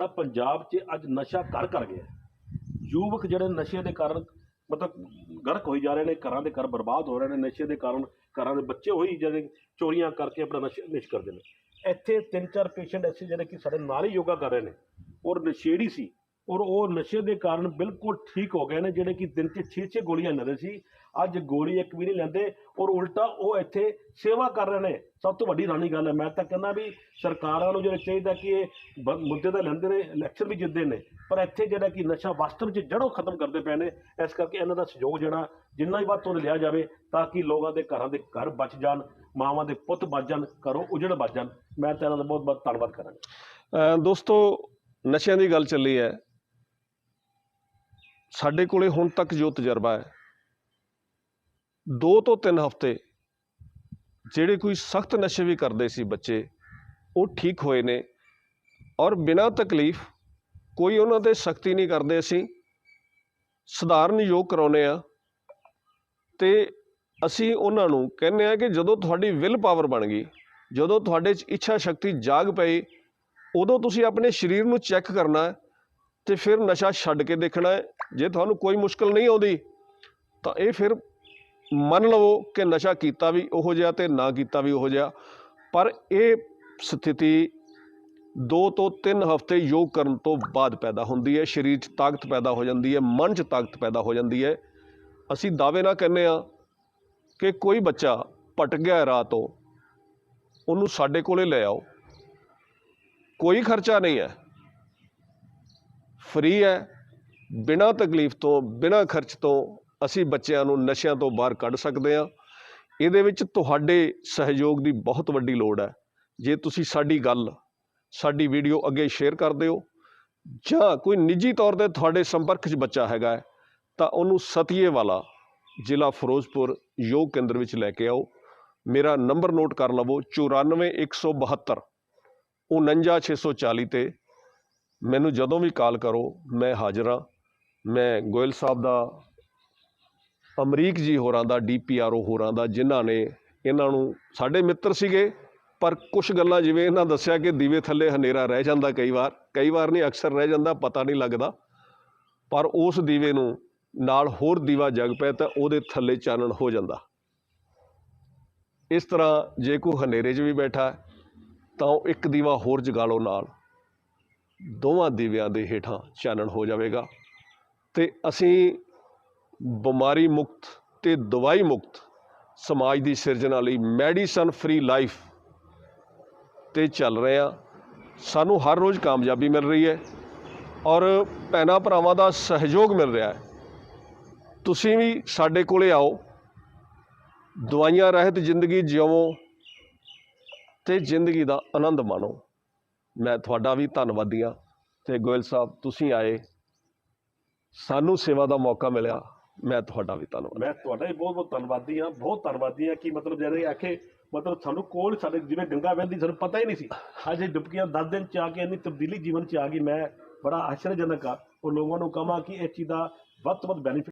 ਤਾਂ ਪੰਜਾਬ 'ਚ ਅੱਜ ਨਸ਼ਾ ਘਰ ਕਰ ਗਿਆ ਯੁਵਕ ਜਿਹੜੇ ਨਸ਼ੇ ਦੇ ਕਾਰਨ ਮਤਲਬ ਗਰਕ ਹੋਈ ਜਾ ਰਹੇ ਨੇ, ਘਰਾਂ ਦੇ ਘਰ ਬਰਬਾਦ ਹੋ ਰਹੇ ਨੇ, ਨਸ਼ੇ ਦੇ ਕਾਰਨ ਘਰਾਂ ਦੇ ਬੱਚੇ ਹੋਈ ਜਿਹੜੇ ਚੋਰੀਆਂ ਕਰਕੇ ਆਪਣਾ ਨਸ਼ਾ ਨਿਸ਼ ਕਰਦੇ ਨੇ। ਇੱਥੇ ਤਿੰਨ ਚਾਰ ਪੇਸ਼ੈਂਟ ਐਸੇ ਜਿਹੜੇ ਕਿ ਸਾਡੇ ਨਾਲ ਹੀ ਯੋਗਾ ਕਰ ਰਹੇ ਨੇ। ਔਰ ਨਸ਼ੇੜੀ ਸੀ। ਔਰ ਉਹ ਨਸ਼ੇ ਦੇ ਕਾਰਨ ਬਿਲਕੁਲ ਠੀਕ ਹੋ ਗਏ ਨੇ, ਜਿਹੜੇ ਕਿ ਦਿਨ 'ਚ 6-6 ਗੋਲੀਆਂ ਲੈਂਦੇ ਸੀ। ਅੱਜ ਗੋਲੀ ਇੱਕ ਵੀ ਨਹੀਂ ਲੈਂਦੇ ਔਰ ਉਲਟਾ ਉਹ ਇੱਥੇ ਸੇਵਾ ਕਰ ਰਹੇ ਨੇ। ਸਭ ਤੋਂ ਵੱਡੀ ਰਾਣੀ ਗੱਲ ਹੈ। ਮੈਂ ਤਾਂ ਕਹਿੰਦਾ ਵੀ ਸਰਕਾਰਾਂ ਨੂੰ ਜਿਹੜਾ ਚਾਹੀਦਾ ਕਿ ਇਹ ਬ- ਮੁੱਦੇ ਤਾਂ ਲੈਂਦੇ ਨੇ ਇਲੈਕਸ਼ਨ ਵੀ ਜਿੱਤਦੇ ਨੇ, ਪਰ ਇੱਥੇ ਜਿਹੜਾ ਕਿ ਨਸ਼ਾ ਵਾਸਤਵ 'ਚ ਜੜੋਂ ਖਤਮ ਕਰਦੇ ਪਏ ਨੇ, ਇਸ ਕਰਕੇ ਇਹਨਾਂ ਦਾ ਸਹਿਯੋਗ ਜਿਹੜਾ ਜਿੰਨਾ ਹੀ ਵੱਧ ਤੋਂ ਲਿਆ ਜਾਵੇ ਤਾਂ ਕਿ ਲੋਕਾਂ ਦੇ ਘਰਾਂ ਦੇ ਘਰ ਬਚ ਜਾਣ, ਮਾਵਾਂ ਦੇ ਪੁੱਤ ਬਚ ਜਾਣ, ਘਰੋਂ ਉਜੜ ਬਚ ਜਾਣ। ਮੈਂ ਤਾਂ ਇਹਨਾਂ ਦਾ ਬਹੁਤ ਬਹੁਤ ਧੰਨਵਾਦ ਕਰਾਂਗਾ। ਦੋਸਤੋ, ਨਸ਼ਿਆਂ ਦੀ ਗੱਲ ਚੱਲੀ ਹੈ। ਸਾਡੇ ਕੋਲੇ ਹੁਣ ਤੱਕ ਜੋ ਤਜਰਬਾ ਹੈ, ਦੋ ਤੋਂ ਤਿੰਨ ਹਫ਼ਤੇ ਜਿਹੜੇ ਕੋਈ ਸਖਤ ਨਸ਼ੇ ਵੀ ਕਰਦੇ ਸੀ ਬੱਚੇ, ਉਹ ਠੀਕ ਹੋਏ ਨੇ ਔਰ ਬਿਨਾਂ ਤਕਲੀਫ ਕੋਈ ਉਹਨਾਂ ਤੇ ਸਖਤੀ ਨਹੀਂ ਕਰਦੇ ਅਸੀਂ। ਸਧਾਰਨ ਯੋਗ ਕਰਾਉਨੇ ਆ ਤੇ ਅਸੀਂ ਉਹਨਾਂ ਨੂੰ ਕਹਿੰਦੇ ਆ ਕਿ ਜਦੋਂ ਤੁਹਾਡੀ ਵਿਲ ਪਾਵਰ ਬਣ ਗਈ, ਜਦੋਂ ਤੁਹਾਡੇ 'ਚ ਇੱਛਾ ਸ਼ਕਤੀ ਜਾਗ ਪਈ, ਉਦੋਂ ਤੁਸੀਂ ਆਪਣੇ ਸਰੀਰ ਨੂੰ ਚੈੱਕ ਕਰਨਾ ਤੇ ਫਿਰ ਨਸ਼ਾ ਛੱਡ ਕੇ ਦੇਖਣਾ ਹੈ। ਜੇ ਤੁਹਾਨੂੰ ਕੋਈ ਮੁਸ਼ਕਲ ਨਹੀਂ ਆਉਂਦੀ, ਤਾਂ ਇਹ ਫਿਰ ਮੰਨ ਲਵੋ ਕਿ ਨਸ਼ਾ ਕੀਤਾ ਵੀ ਉਹੋ ਜਿਹਾ ਤੇ ਨਾ ਕੀਤਾ ਵੀ ਉਹੋ ਜਿਹਾ। ਪਰ ਇਹ ਸਥਿਤੀ 2 ਤੋਂ 3 ਹਫ਼ਤੇ ਯੋਗ ਕਰਨ ਤੋਂ ਬਾਅਦ ਪੈਦਾ ਹੁੰਦੀ ਹੈ। ਸਰੀਰ 'ਚ ਤਾਕਤ ਪੈਦਾ ਹੋ ਜਾਂਦੀ ਹੈ, ਮਨ 'ਚ ਤਾਕਤ ਪੈਦਾ ਹੋ ਜਾਂਦੀ ਹੈ। ਅਸੀਂ ਦਾਅਵੇ ਨਾ ਕਹਿੰਦੇ ਆ ਕਿ ਕੋਈ ਬੱਚਾ ਭਟਕ ਗਿਆ ਰਾਹ ਤੋਂ, ਉਹਨੂੰ ਸਾਡੇ ਕੋਲੇ ਲੈ ਆਓ। ਕੋਈ ਖਰਚਾ ਨਹੀਂ ਹੈ। ਫ੍ਰੀ ਹੈ। ਬਿਨਾਂ ਤਕਲੀਫ ਤੋਂ ਬਿਨਾਂ ਖਰਚ ਤੋਂ ਅਸੀਂ ਬੱਚਿਆਂ ਨੂੰ ਨਸ਼ਿਆਂ ਤੋਂ ਬਾਹਰ ਕੱਢ ਸਕਦੇ ਹਾਂ। ਇਹਦੇ ਵਿੱਚ ਤੁਹਾਡੇ ਸਹਿਯੋਗ ਦੀ ਬਹੁਤ ਵੱਡੀ ਲੋੜ ਹੈ। ਜੇ ਤੁਸੀਂ ਸਾਡੀ ਗੱਲ ਸਾਡੀ ਵੀਡੀਓ ਅੱਗੇ ਸ਼ੇਅਰ ਕਰ ਦਿਓ ਜਾਂ ਕੋਈ ਨਿੱਜੀ ਤੌਰ ਤੇ ਤੁਹਾਡੇ ਸੰਪਰਕ 'ਚ ਬੱਚਾ ਹੈਗਾ ਹੈ, ਤਾਂ ਉਹਨੂੰ ਸਤੀਏ ਵਾਲਾ ਜ਼ਿਲ੍ਹਾ ਫਿਰੋਜ਼ਪੁਰ ਯੋਗ ਕੇਂਦਰ ਵਿੱਚ ਲੈ ਕੇ ਆਓ। ਮੇਰਾ ਨੰਬਰ ਨੋਟ ਕਰ ਲਵੋ 94172 49640 ਤੇ ਮੈਨੂੰ ਜਦੋਂ ਵੀ ਕਾਲ ਕਰੋ, ਮੈਂ ਹਾਜ਼ਰ ਹਾਂ। ਮੈਂ ਗੋਇਲ ਸਾਹਿਬ ਦਾ, ਅਮਰੀਕ ਜੀ ਹੋਰਾਂ ਦਾ ਡੀਪੀਆਰਓ ਹੋਰਾਂ ਦਾ, ਜਿਨ੍ਹਾਂ ਨੇ ਇਹਨਾਂ ਨੂੰ ਸਾਡੇ ਮਿੱਤਰ ਸੀਗੇ, ਪਰ ਕੁਝ ਗੱਲਾਂ ਜਿਵੇਂ ਇਹਨਾਂ ਦੱਸਿਆ ਕਿ ਦੀਵੇ ਥੱਲੇ ਹਨੇਰਾ ਰਹਿ ਜਾਂਦਾ ਕਈ ਵਾਰ ਕਈ ਵਾਰ ਨਹੀਂ, ਅਕਸਰ ਰਹਿ ਜਾਂਦਾ, ਪਤਾ ਨਹੀਂ ਲੱਗਦਾ। ਪਰ ਉਸ ਦੀਵੇ ਨੂੰ ਨਾਲ ਹੋਰ ਦੀਵਾ ਜਗ ਪਏ ਤਾਂ ਉਹਦੇ ਥੱਲੇ ਚਾਨਣ ਹੋ ਜਾਂਦਾ। ਇਸ ਤਰ੍ਹਾਂ ਜੇ ਕੋਈ ਹਨੇਰੇ 'ਚ ਵੀ ਬੈਠਾ ਤਾਂ ਉਹ ਇੱਕ ਦੀਵਾ ਹੋਰ ਜਗਾ ਲਓ ਨਾਲ। ਦੋਵਾਂ ਦੀਵਿਆਂ ਦੇ ਹੇਠਾਂ ਚਾਨਣ ਹੋ ਜਾਵੇਗਾ ਤੇ ਅਸੀਂ ਬਿਮਾਰੀ ਮੁਕਤ ਤੇ ਦਵਾਈ ਮੁਕਤ ਸਮਾਜ ਦੀ ਸਿਰਜਣਾ ਲਈ ਮੈਡੀਸਨ ਫ੍ਰੀ ਲਾਈਫ ਤੇ ਚੱਲ ਰਹੇ ਹਾਂ। ਸਾਨੂੰ ਹਰ ਰੋਜ਼ ਕਾਮਯਾਬੀ ਮਿਲ ਰਹੀ ਹੈ ਔਰ ਭੈਣਾਂ ਭਰਾਵਾਂ ਦਾ ਸਹਿਯੋਗ ਮਿਲ ਰਿਹਾ ਹੈ। ਤੁਸੀਂ ਵੀ ਸਾਡੇ ਕੋਲੇ ਆਓ, ਦਵਾਈਆਂ ਰਹਿਤ ਜ਼ਿੰਦਗੀ ਜਿਉਵੋ ਤੇ ਜ਼ਿੰਦਗੀ ਦਾ ਆਨੰਦ ਮਾਣੋ। ਮੈਂ ਤੁਹਾਡਾ ਵੀ ਧੰਨਵਾਦੀ ਹਾਂ ਤੇ ਗੋਇਲ ਸਾਹਿਬ, ਤੁਸੀਂ ਆਏ। ਸਾਨੂੰ ਸੇਵਾ ਦਾ ਮੌਕਾ ਮਿਲਿਆ। ਮੈਂ ਤੁਹਾਡਾ ਵੀ ਧੰਨਵਾਦ ਮੈਂ ਤੁਹਾਡਾ ਵੀ ਬਹੁਤ ਬਹੁਤ ਧੰਨਵਾਦੀ ਹਾਂ। ਬਹੁਤ ਧੰਨਵਾਦੀ ਹਾਂ ਕਿ ਮਤਲਬ ਜਿਹੜੇ ਆਖੇ, ਮਤਲਬ ਸਾਨੂੰ ਕੋਲ ਸਾਡੇ ਜਿਵੇਂ ਗੰਗਾ ਵਹਿੰਦੀ ਸਾਨੂੰ ਪਤਾ ਹੀ ਨਹੀਂ ਸੀ। ਅੱਜ ਇਹ ਡੁਬਕੀਆਂ 10 ਦਿਨ ਚ ਆ ਕੇ ਇੰਨੀ ਤਬਦੀਲੀ ਜੀਵਨ ਚ ਆ ਗਈ। ਮੈਂ ਬੜਾ ਆਸ਼ਚਰਜਨਕ ਆ ਉਹ ਲੋਕਾਂ ਨੂੰ ਕਹਾਂ ਕਿ ਇਹ ਚੀਜ਼ ਦਾ ਵੱਧ ਤੋਂ ਵੱਧ ਬੈਨੀਫਿਟ